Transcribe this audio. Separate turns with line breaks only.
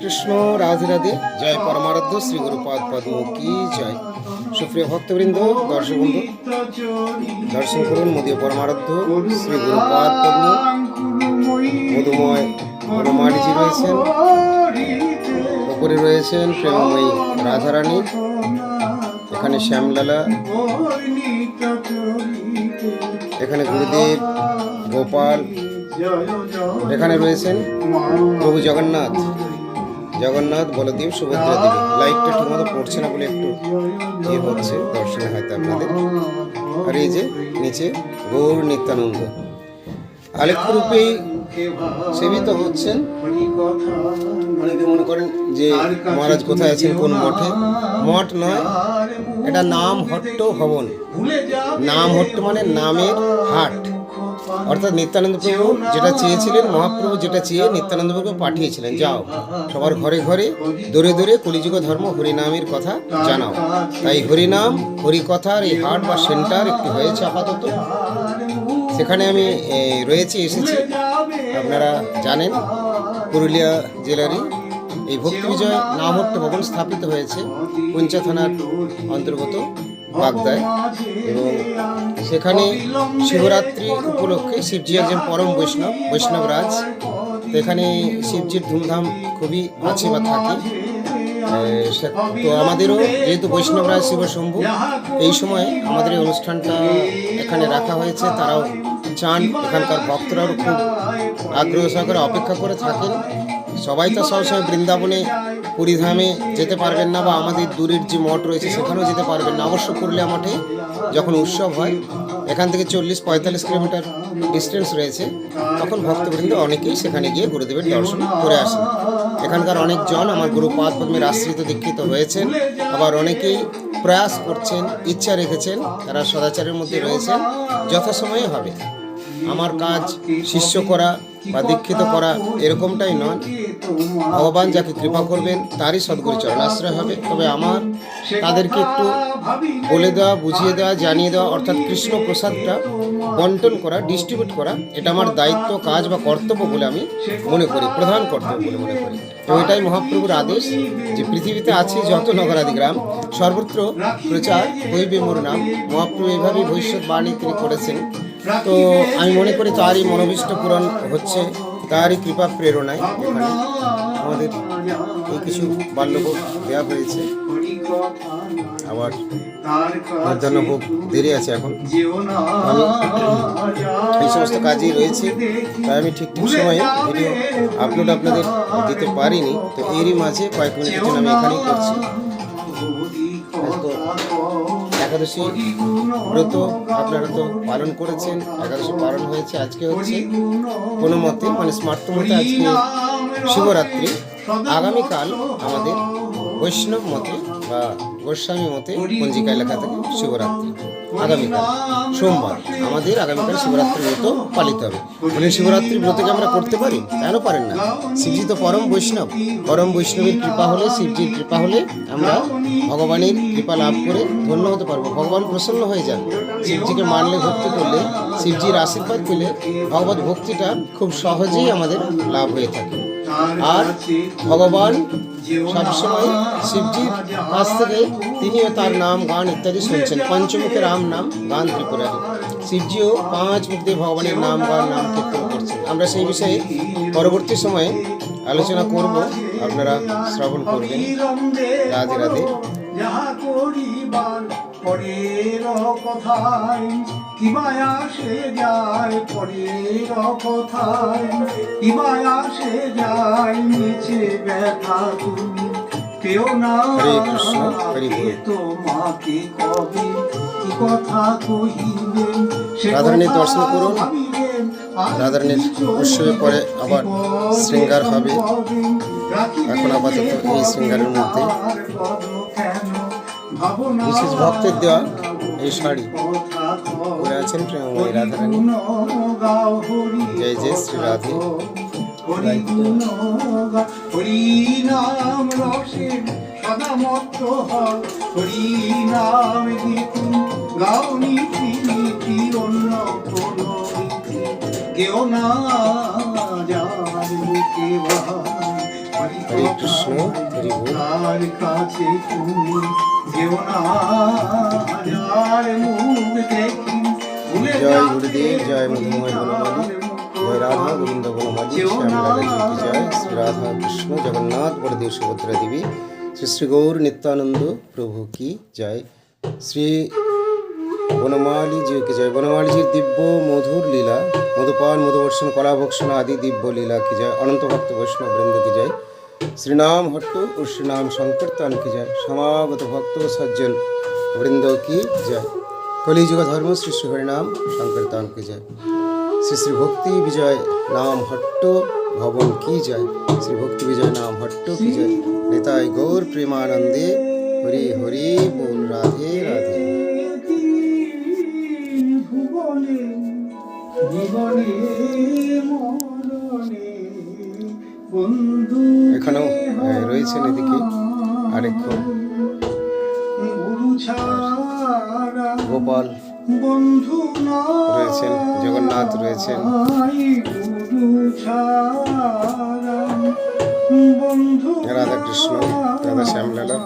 কৃষ্ণ রাধে রাধে। জয় পরমারাধ্য, শ্রী গুরুপাদ পদ্ম কি জয়। সুপ্রিয় ভক্তবৃন্দ, দর্শক বন্ধু, দর্শন করুন মোদী পরমারাধ্য, শ্রী গুরুপাদ পদ্ম মধুময় হনুমানজি রয়েছেন। উপরে রয়েছেন প্রেমময়ী রাধারানী। এখানে শ্যামলালা। এখানে গুরুদেব, গোপাল। এখানে রয়েছেন প্রভু জগন্নাথ। জগন্নাথ, বলদেব, সুভদ্রা দেবী। লাইটটা ঠিকমতো পড়ছে না বলে একটু ইয়ে হচ্ছে, দর্শনে হয়তো আপনাদের। আর এই যে নিচে গৌর নিত্যানন্দ। আলেখ্য সেবিত হচ্ছেন। অনেকে মনে করেন যে মহারাজ কোথায় আছেন, কোন মঠে? মঠ নয়, এটা নাম হট্ট ভবন নাম হট্ট মানে নামের হাট। অর্থাৎ নিত্যানন্দ প্রভু যেটা চেয়েছিলেন মহাপ্রভু যেটা চেয়ে নিত্যানন্দ প্রভু পাঠিয়েছিলেন। যাও সবার ঘরে ঘরে দূরে দূরে কলিযুগ ধর্ম হরিনামের কথা জানাও। তাই হরিনাম হরিকথার এই হাট বা সেন্টার একটি হয়েছে আপাতত। সেখানে আমি রয়েছি এসেছি। আপনারা জানেন পুরুলিয়া জেলারই এই ভক্তি বিজয় নামহট্ট ভবন স্থাপিত হয়েছে। পুঞ্চা থানার অন্তর্গত। বাগদায় এবং সেখানে শিবরাত্রি উপলক্ষে শিবজি একজন পরম বৈষ্ণব, বৈষ্ণবরাজ। এখানে শিবজির ধুমধাম খুবই আছে বা থাকে। তো আমাদেরও যেহেতু বৈষ্ণবরাজ শিব শম্ভু, এই সময় আমাদের এই অনুষ্ঠানটা এখানে রাখা হয়েছে। তারাও চান এখানকার ভক্তরাও খুব আগ্রহ সহকারে অপেক্ষা করে থাকেন। সবাই তো সবসময় বৃন্দাবনে, পুরীধামে যেতে পারবেন না বা আমাদের দূরের যে মঠ রয়েছে সেখানেও যেতে পারবেন না। অবশ্য পুরুলিয়া মঠে যখন উৎসব হয়, এখান থেকে চল্লিশ পঁয়তাল্লিশ কিলোমিটার ডিস্টেন্স রয়েছে, তখন ভক্তবৃন্দ অনেকেই সেখানে গিয়ে গুরুদেবের দর্শন করে আসেন। এখানকার অনেকজন আমার গুরু পাদ পদ্মের আশ্রিত দীক্ষিত হয়েছেন। আবার অনেকেই প্রয়াস করছেন, ইচ্ছা রেখেছেন, তারা সদাচারের মধ্যে রয়েছেন, যথাসময়ে হবে। আমার কাজ, শিষ্য করা বা দীক্ষিত করা এরকমটাই নয়। ভগবান যাকে কৃপা করবেন, তারই সদ্গুরু চরণাশ্রয় হবে। তবে আমার, তাদেরকে একটু বলে দেওয়া, বুঝিয়ে দেওয়া, জানিয়ে দেওয়া, অর্থাৎ কৃষ্ণ প্রসাদটা বন্টন করা ডিস্ট্রিবিউট করা, এটা আমার দায়িত্ব, কাজ বা কর্তব্য বলে আমি মনে করি, প্রধান কর্তব্য বলে মনে করি। এবং এটাই মহাপ্রভুর আদেশ যে পৃথিবীতে আছে যত নগরাদি গ্রাম, সর্বত্র প্রচার হইবে মোর নাম। মহাপ্রভু এইভাবেই ভবিষ্যৎ বাণী তিনি করেছেন। তো আমি মনে করি তারই মনোবিষ্ট পূরণ হচ্ছে, তারই কৃপা প্রেরণায় এখানে আমাদের এই কিছু বাল্যভোগ দেওয়া হয়েছে। আবার মধ্যাহ্নভোগ দেরি আছে এখন। আমি এই সমস্ত কাজেই রয়েছে, তাই আমি ঠিক ঠিক সময়ে ভিডিও আপলোড আপনাদের দিতে পারিনি। তো এরই মাঝে কয়েক মিনিটের জন্য আমি এখানেই করছি। তো একাদশী ব্রত আপনারা তো পালন করেছেন, একাদশী পালন হয়েছে, আজকে হচ্ছে কোনো মতে মানে স্মার্ট মতে আজকে শিবরাত্রি আগামীকাল আমাদের বৈষ্ণব মতে বা গোস্বামী মতে পঞ্জিকায় লেখা থাকে শিবরাত্রি আগামীকাল সোমবার, আমাদের আগামীকাল শিবরাত্রি ব্রত পালিত হবে। বলেন শিবরাত্রি ব্রতকে আমরা করতে পারি? কেন পারেন না? শিবজি তো পরম বৈষ্ণব। পরম বৈষ্ণবের কৃপা হলে, শিবজির কৃপা হলে আমরা ভগবানের কৃপা লাভ করে ধন্য হতে পারব। ভগবান প্রসন্ন হয়ে যান। শিবজিকে মানলে ভক্তি করলে, শিবজির আশীর্বাদ পেলে ভগবত ভক্তিটা খুব সহজেই আমাদের লাভ হয়ে থাকে। আর ভগবান সবসময় শিবজির কাছ থেকে তিনিও তার নাম গান ইত্যাদি শুনছেন। পঞ্চমুখে রাম নাম গান ত্রিপুরারি শিবজিও পাঁচ মুখ দিয়ে ভগবানের নাম গান নাম কীর্তন করছেন। আমরা সেই বিষয়ে পরবর্তী সময়ে আলোচনা করব। আপনারা শ্রবণ করবেন। রাধে রাধে।
পরের কথায় কিবায় আসে যায় পরের কথায় কিবায় আসে যায় নিচে ব্যথা তুমি। কেউ না। কে তোমাকে কবে? কি কথা কহিবে সে
দর্শন করুন। রাধারানীর
কিছু
পরে আবার শৃঙ্গার হবে। এখন আপাতত এই শৃঙ্গারের মধ্যে। বিশেষ ভক্তের দেওয়া এই শাড়ি। পরে আছেন প্রেমময়ী রাধারানী। জয় জয় শ্রী রাধে।
রসে সদা মত্ত অন্য কেউ না
হরে কৃষ্ণ হরি
তার কাছে তুমি যেও না যার মুখ দেখি।
জয় গুরুদেব জয় মধুময় বনমালী জয় রাধা গোবিন্দ বনমালী জয় শ্রী রাধা কৃষ্ণ জগন্নাথ বড়দেব সুভদ্রা দেবী শ্রী শ্রী গৌর নিত্যানন্দ প্রভু কি জয়। শ্রী বনমালী জিকে জয়। বনমালীজির দিব্য মধুর লীলা মধুপান মধুবর্ষণ কলাভক্ষণ আদি দিব্য লীলা কি জয়। অনন্ত ভক্ত বৈষ্ণব বৃন্দ কি জয়। শ্রীনাম হট্ট ও শ্রীনাম সংকীর্তন কি জয়? সমাগত ভক্ত সজ্জন, বৃন্দ কি জয়? কলিযুগ ধর্ম শ্রী শ্রী হরিনাম সংকীর্তন কি জয়? শ্রী শ্রী ভক্তি বিজয় নাম হট্ট ভবন কি জয়? শ্রী ভক্তি বিজয় নাম হট্ট কি জয়? নিতাই গৌর প্রেমানন্দে হরি হরি বল রাধে রাধে।
জীবনে মরণে
রয়েছেন এদিকে? আরেকক্ষণ গোপাল
বন্ধু
রয়েছেন জগন্নাথ রয়েছেন।
রাধাকৃষ্ণ
রাধা শ্যামলালা